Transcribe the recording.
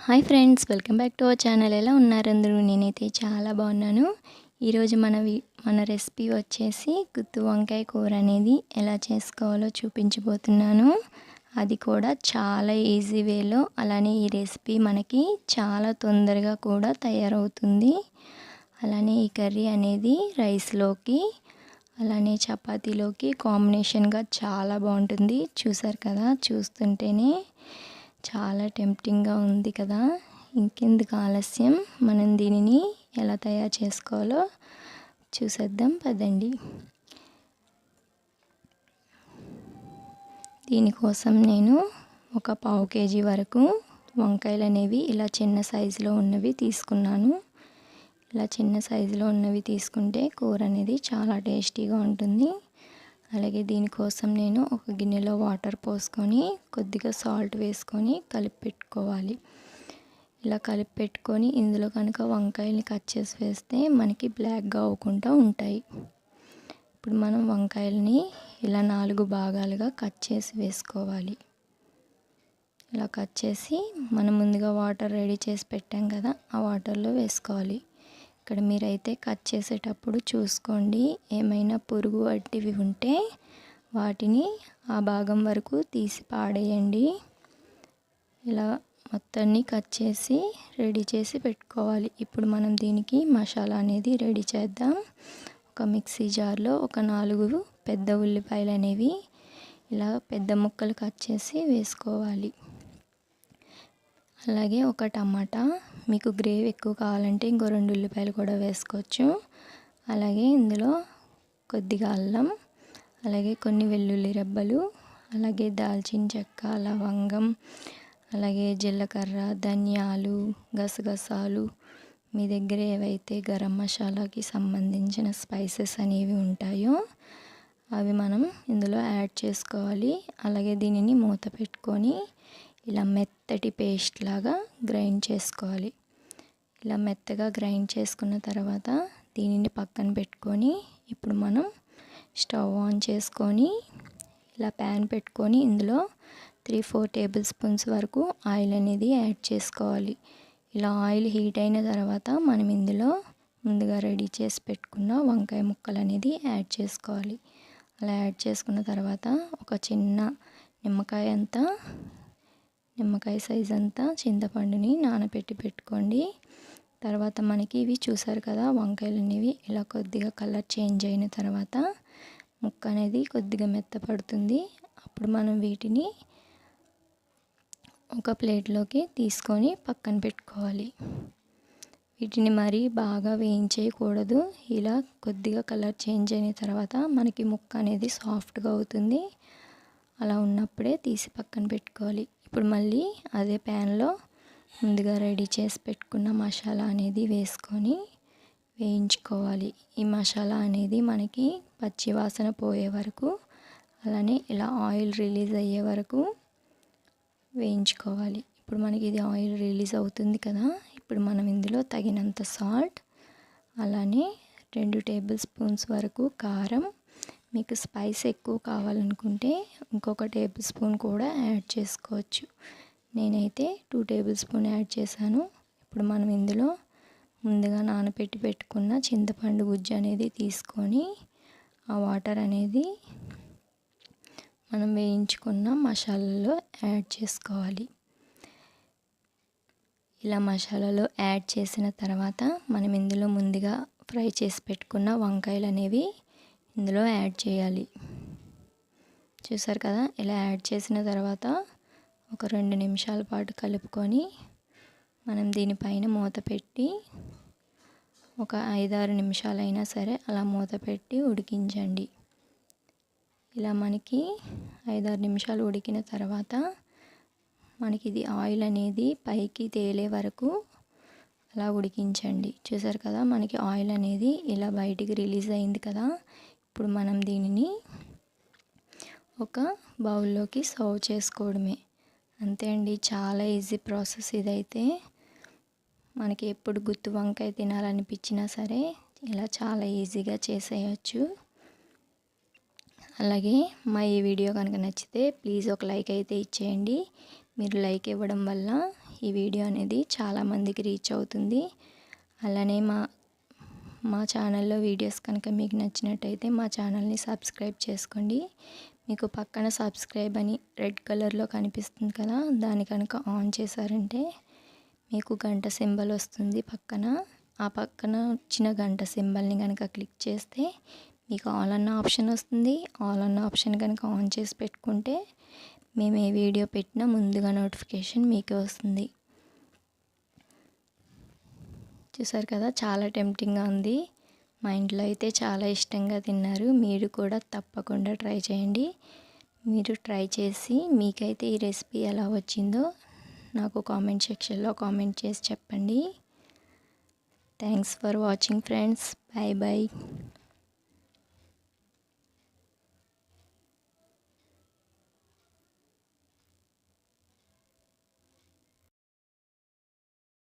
Hi friends welcome back to our channel. ఎలా ఉన్నారు అందరూ? నేనైతే చాలా బాగున్నాను. ఈరోజు మన మన రెసిపీ వచ్చేసి గుత్తి వంకాయ కూర అనేది ఎలా చేసుకోవాలో చూపించబోతున్నాను. అది కూడా చాలా ఈజీ వేలో అలానే ఈ రెసిపీ మనకి చాలా తొందరగా కూడా తయారవుతుంది. అలానే ఈ కర్రీ అనేది రైస్లోకి అలానే చపాతీలోకి కాంబినేషన్గా చాలా బాగుంటుంది. చూసారు కదా? చూస్తుంటేనే చాలా టెంప్టింగ్గా ఉంది కదా. ఇంకెందుకు ఆలస్యం? మనం దీనిని ఎలా తయారు చేసుకోవాలో చూసేద్దాం పదండి. దీనికోసం నేను ఒక పావు కేజీ వరకు వంకాయలు అనేవి ఇలా చిన్న సైజులో ఉన్నవి తీసుకున్నాను. ఇలా చిన్న సైజులో ఉన్నవి తీసుకుంటే కూర అనేది చాలా టేస్టీగా ఉంటుంది. అలాగే దీనికోసం నేను ఒక గిన్నెలో వాటర్ పోసుకొని కొద్దిగా సాల్ట్ వేసుకొని కలిపి పెట్టుకోవాలి. ఇలా కలిపి పెట్టుకొని ఇందులో కనుక వంకాయల్ని కట్ చేసి వేస్తే మనకి బ్లాక్గా అవ్వకుండా ఉంటాయి. ఇప్పుడు మనం వంకాయలని ఇలా నాలుగు భాగాలుగా కట్ చేసి వేసుకోవాలి. ఇలా కట్ చేసి మనం ముందుగా వాటర్ రెడీ చేసి పెట్టాం కదా ఆ వాటర్లో వేసుకోవాలి. ఇక్కడ మీరైతే కట్ చేసేటప్పుడు చూసుకోండి. ఏమైనా పురుగు వంటివి ఉంటే వాటిని ఆ భాగం వరకు తీసి పాడేయండి. ఇలా మొత్తాన్ని కట్ చేసి రెడీ చేసి పెట్టుకోవాలి. ఇప్పుడు మనం దీనికి మసాలా అనేది రెడీ చేద్దాం. ఒక మిక్సీ జార్లో ఒక నాలుగు పెద్ద ఉల్లిపాయలు అనేవి ఇలా పెద్ద ముక్కలు కట్ చేసి వేసుకోవాలి. అలాగే ఒక టమాటా మీకు గ్రేవీ ఎక్కువ కావాలంటే ఇంకో రెండు ఉల్లిపాయలు కూడా వేసుకోవచ్చు. అలాగే ఇందులో కొద్దిగా అల్లం అలాగే కొన్ని వెల్లుల్లి రెబ్బలు అలాగే దాల్చిన చెక్క లవంగం అలాగే జీలకర్ర ధనియాలు గసగసాలు మీ దగ్గర ఏవైతే గరం మసాలాకి సంబంధించిన స్పైసెస్ అనేవి ఉంటాయో అవి మనం ఇందులో యాడ్ చేసుకోవాలి. అలాగే దీనిని మూత పెట్టుకొని ఇలా మెత్తటి పేస్ట్ లాగా గ్రైండ్ చేసుకోవాలి. ఇలా మెత్తగా గ్రైండ్ చేసుకున్న తర్వాత దీనిని పక్కన పెట్టుకొని ఇప్పుడు మనం స్టవ్ ఆన్ చేసుకొని ఇలా ప్యాన్ పెట్టుకొని ఇందులో త్రీ ఫోర్ టేబుల్ స్పూన్స్ వరకు ఆయిల్ అనేది యాడ్ చేసుకోవాలి. ఇలా ఆయిల్ హీట్ అయిన తర్వాత మనం ఇందులో ముందుగా రెడీ చేసి పెట్టుకున్న వంకాయ ముక్కలు అనేది యాడ్ చేసుకోవాలి. అలా యాడ్ చేసుకున్న తర్వాత ఒక చిన్న నిమ్మకాయ అంతా నిమ్మకాయ సైజ్ అంతా చింతపండుని నానబెట్టి పెట్టుకోండి. తర్వాత మనకి ఇవి చూసారు కదా వంకాయలు అనేవి ఇలా కొద్దిగా కలర్ చేంజ్ అయిన తర్వాత ముక్క అనేది కొద్దిగా మెత్తపడుతుంది. అప్పుడు మనం వీటిని ఒక ప్లేట్లోకి తీసుకొని పక్కన పెట్టుకోవాలి. వీటిని మరీ బాగా వేయించేయకూడదు. ఇలా కొద్దిగా కలర్ చేంజ్ అయిన తర్వాత మనకి ముక్క అనేది సాఫ్ట్గా అవుతుంది. అలా ఉన్నప్పుడే తీసి పక్కన పెట్టుకోవాలి. ఇప్పుడు మళ్ళీ అదే ప్యాన్లో ముందుగా రెడీ చేసి పెట్టుకున్న మసాలా అనేది వేసుకొని వేయించుకోవాలి. ఈ మసాలా అనేది మనకి పచ్చి వాసన పోయే వరకు అలానే ఇలా ఆయిల్ రిలీజ్ అయ్యే వరకు వేయించుకోవాలి. ఇప్పుడు మనకి ఇది ఆయిల్ రిలీజ్ అవుతుంది కదా ఇప్పుడు మనం ఇందులో తగినంత సాల్ట్ అలానే రెండు టేబుల్ స్పూన్స్ వరకు కారం మీకు స్పైస్ ఎక్కువ కావాలనుకుంటే ఇంకొక టేబుల్ స్పూన్ కూడా యాడ్ చేసుకోవచ్చు. నేనైతే టూ టేబుల్ స్పూన్ యాడ్ చేశాను. ఇప్పుడు మనం ఇందులో ముందుగా నానబెట్టి పెట్టుకున్న చింతపండు గుజ్జు అనేది తీసుకొని ఆ వాటర్ అనేది మనం వేయించుకున్న మసాలాలో యాడ్ చేసుకోవాలి. ఇలా మసాలాలో యాడ్ చేసిన తర్వాత మనం ఇందులో ముందుగా ఫ్రై చేసి పెట్టుకున్న వంకాయలు అనేవి ఇందులో యాడ్ చేయాలి. చూసారు కదా? ఇలా యాడ్ చేసిన తర్వాత ఒక రెండు నిమిషాల పాటు కలుపుకొని మనం దీనిపైన మూత పెట్టి ఒక ఐదారు నిమిషాలైనా సరే అలా మూత పెట్టి ఉడికించండి. ఇలా మనకి ఐదారు నిమిషాలు ఉడికిన తర్వాత మనకి ఇది ఆయిల్ అనేది పైకి తేలే వరకు అలా ఉడికించండి. చూసారు కదా? మనకి ఆయిల్ అనేది ఇలా బయటికి రిలీజ్ అయింది కదా? ఇప్పుడు మనం దీనిని ఒక బౌల్లోకి సర్వ్ చేసుకోవడమే. అంతే అండి చాలా ఈజీ ప్రాసెస్ ఇదైతే. మనకి ఎప్పుడు గుత్తి వంకాయ తినాలనిపించినా సరే ఇలా చాలా ఈజీగా చేసేయచ్చు. అలాగే మా ఈ వీడియో కనుక నచ్చితే ప్లీజ్ ఒక లైక్ అయితే ఇచ్చేయండి. మీరు లైక్ ఇవ్వడం వల్ల ఈ వీడియో అనేది చాలామందికి రీచ్ అవుతుంది. అలానే మా మా ఛానల్లో వీడియోస్ కనుక మీకు నచ్చినట్టయితే మా ఛానల్ని సబ్స్క్రైబ్ చేసుకోండి. మీకు పక్కన సబ్స్క్రైబ్ అని రెడ్ కలర్లో కనిపిస్తుంది కదా దాని కనుక ఆన్ చేశారంటే మీకు గంట సింబల్ వస్తుంది పక్కన. ఆ పక్కన వచ్చిన గంట సింబల్ని కనుక క్లిక్ చేస్తే మీకు ఆల్ అన్న ఆప్షన్ వస్తుంది. ఆల్ అన్న ఆప్షన్ కనుక ఆన్ చేసి పెట్టుకుంటే మేము ఏ వీడియో పెట్టినా ముందుగా నోటిఫికేషన్ మీకే వస్తుంది. చూసారు కదా చాలా టెంప్టింగ్గా ఉంది. మా ఇంట్లో అయితే చాలా ఇష్టంగా తిన్నారు. మీరు కూడా తప్పకుండా ట్రై చేయండి. మీరు ట్రై చేసి మీకైతే ఈ రెసిపీ ఎలా వచ్చిందో నాకు కామెంట్ సెక్షన్లో కామెంట్ చేసి చెప్పండి. Thanks for watching friends. Bye bye